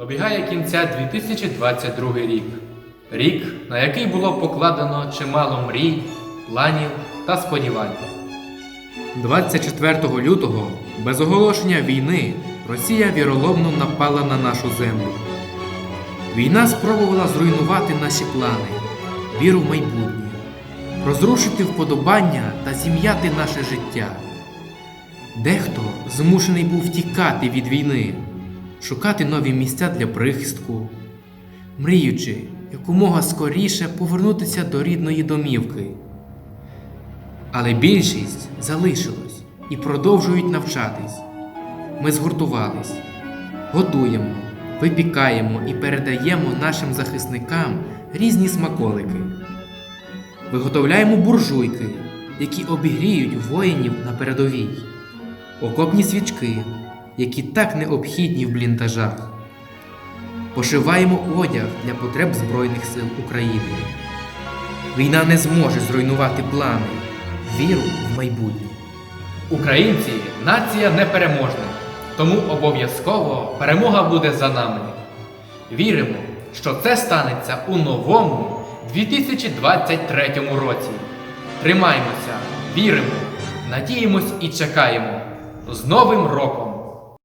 Добігає кінця 2022 рік. Рік, на який було покладено чимало мрій, планів та сподівань. 24 лютого, без оголошення війни, Росія віроломно напала на нашу землю. Війна спробувала зруйнувати наші плани, віру в майбутнє, розрушити вподобання та зім'яти наше життя. Дехто змушений був тікати від війни, шукати нові місця для прихистку, мріючи якомога скоріше повернутися до рідної домівки. Але більшість залишилось і продовжують навчатись. Ми згуртувались, готуємо, випікаємо і передаємо нашим захисникам різні смаколики. Виготовляємо буржуйки, які обігріють воїнів на передовій, окопні свічки, які так необхідні в бліндажах. Пошиваємо одяг для потреб Збройних сил України. Війна не зможе зруйнувати плани, віру в майбутнє. Українці нація непереможна, тому обов'язково перемога буде за нами. Віримо, що це станеться у новому 2023 році. Тримаймося, віримо, надіємось і чекаємо. З Новим роком!